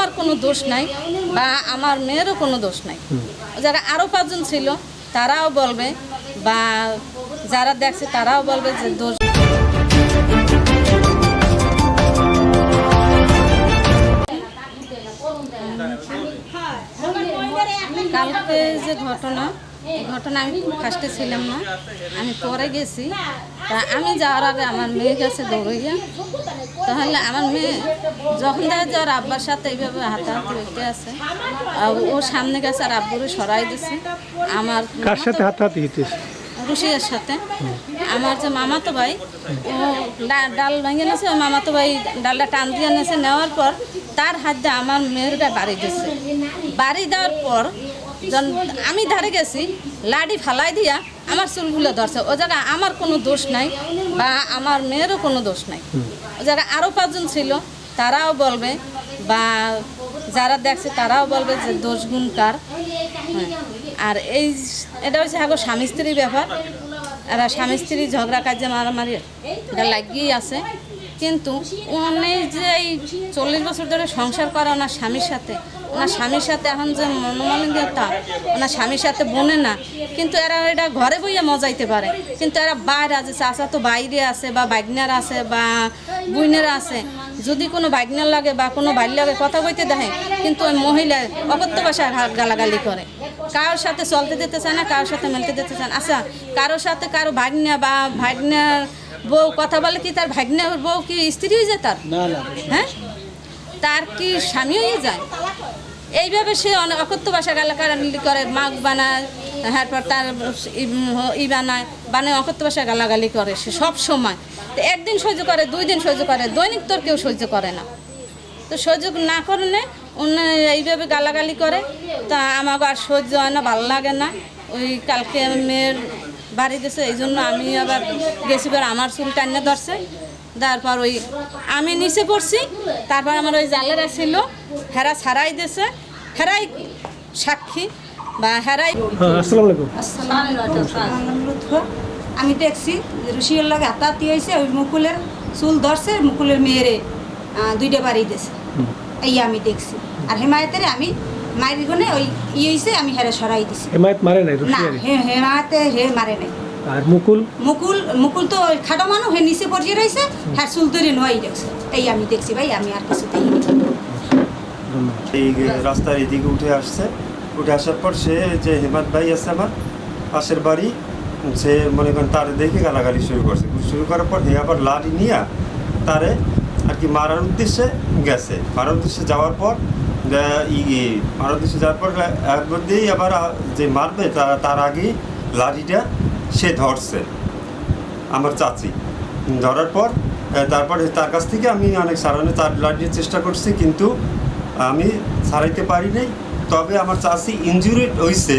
আমার কোনো দোষ নাই বা আমার মেয়েরও কোনো দোষ নাই। যারা আরও পাঁচজন ছিল তারাও বলবে বা যারা দেখছে তারাও বলবে যে দোষ। কালকে যে ঘটনা এই ঘটনা আমি ফার্স্টে ছিলাম না। আমি পরে গেছি। তা আমি যাওয়ার আগে আমার মেয়ে গেছে দৌড়ইয়া তাহলে আমার মেয়ে যখন দেখে যে ওর আব্বার সাথে এইভাবে হাতাহাতি হইতে আছে আর ও সামনে গেছে আর আব্বুরে সরাই দিছে আমার কার সাথে হাতাহাতি হইতেছে? রুশিয়ার সাথে। আমার যে মামাতো ভাই ও ডাল ভেঙে নিয়েছে মামাতো ভাই ডালটা টান দিয়ে নিয়েছে নেওয়ার পর তার হাত দিয়ে আমার মেয়ের গায়ে বাড়ি দিয়েছে বাড়ি দেওয়ার পর আমি ধারে গেছি লাডি ফালাই দিয়া আমার চুলগুলো ধরছে। ও জায়গায় আমার কোনো দোষ নাই বা আমার মেয়েরও কোনো দোষ নাই। ও জায়গায় আরও পাঁচজন ছিল তারাও বলবে বা যারা দেখছে তারাও বলবে যে দোষ গুণ কার। হ্যাঁ। আর এই এটা হচ্ছে এখন স্বামী স্ত্রীর ব্যাপার। এরা স্বামী স্ত্রী ঝগড়া কাজে মারামারি এটা লাগিয়েই আছে। কিন্তু উনি যে এই চল্লিশ বছর ধরে সংসার করে ওনার স্বামীর সাথে ওনার স্বামীর সাথে এখন যে মনোমালিন্যতা ওনার স্বামীর সাথে বনে না কিন্তু এরা এটা ঘরে বইয়া মজাইতে পারে। কিন্তু এরা বাইরে আছে চাষা তো বাইরে আছে বা বাইগনার আছে বা বুইনের আছে। যদি কোনো বাইগনার লাগে বা কোনো বাইর লাগে কথা কইতে দেখে কিন্তু ওই মহিলা অকথ্য ভাষায় হা- গালাগালি করে। কারোর সাথে চলতে দিতে চায় না কারোর সাথে মেলতে দিতে চায় না। আচ্ছা কারোর সাথে কারও ভাগ্না বা ভাগ্নার বউ কথা বলে কি তার ভাগ্নার বউ কি স্ত্রী হয়ে যায় তার? হ্যাঁ? তার কি স্বামী হয়ে যায়? এইভাবে সে অকথ্য ভাষা গালাগালি করে, মাগ বানায় তারপর তার ই- বানায় বানায়, অকথ্য ভাষা গালাগালি করে সে সব সময়। তো একদিন সহ্য করে, দুই দিন সহ্য করে, দৈনিক তোর কেউ সহ্য করে না। তো সহ্য না করলে অন্য এইভাবে গালাগালি করে, তা আমাকে আর সহ্য হয় না, ভালো লাগে না। ওই কালকে মেয়ের বাড়ি দিয়েছে এই জন্য আমি আবার গেছি আমার চুল টান্নে ধরছে। তারপর ওই আমি নিচে পড়ছি তারপর আমার ওই জালেরা ছিল হেরা ছাড়াই দিয়েছে হেরাই সাক্ষী বা হেরাই হ্যাঁ লুৎফ। আমি দেখছি রুশিয়ার লাগে হাতাহাতি হয়েছে ওই মুকুলের চুল ধরছে মুকুলের মেয়েরে দুইটা বাড়ি দিয়েছে এই আমি দেখছি। আর হেমায়তের আমি মায়ের গনে ওই ই হয়েছে আমি হেরে সরাই দিছি। হেমায়ত মারে নাই না হে হেমায়তে হে মারে নাই। আর মুকুল? মুকুল মুকুল তো খাটো মানুষ হে নিচে পড়িয়ে রয়েছে হ্যাঁ চুল ধরে নয় দেখছে। এই আমি দেখছি ভাই আমি আর কিছু দেখিনি এই রাস্তার এদিকে উঠে আসছে। উঠে আসার পর সে যে হেমাত ভাই আছে আমার পাশের বাড়ি সে মনে করেন তারে দেখে গালাগালি শুরু করছে। শুরু করার পর হে আবার লাঠি নিয়ে তারে আর কি মারার উদ্দেশ্যে গেছে। মারার উদ্দেশ্যে যাওয়ার পর মারার উদ্দেশ্যে যাওয়ার পর একবার দিয়েই আবার যে মারবে তা- তার আগেই লাঠিটা সে ধরছে। আমার চাচি। ধরার পর তারপরে তার কাছ থেকে আমি অনেক সারানো তার লাঠির চেষ্টা করছি, কিন্তু আমি ছাড়াইতে পারি নাই। তবে আমার চাষি ইঞ্জুরিড হয়েছে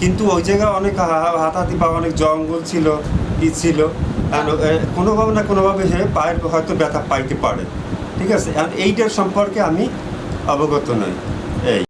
কিন্তু ওই জায়গায় অনেক হাতাহাতি পাওয়া অনেক জঙ্গল ছিল, ই ছিল। কোনোভাবে না কোনোভাবে সে পায়ের হয়তো ব্যথা পাইতে পারে। ঠিক আছে? এইটার সম্পর্কে আমি অবগত নই। এই।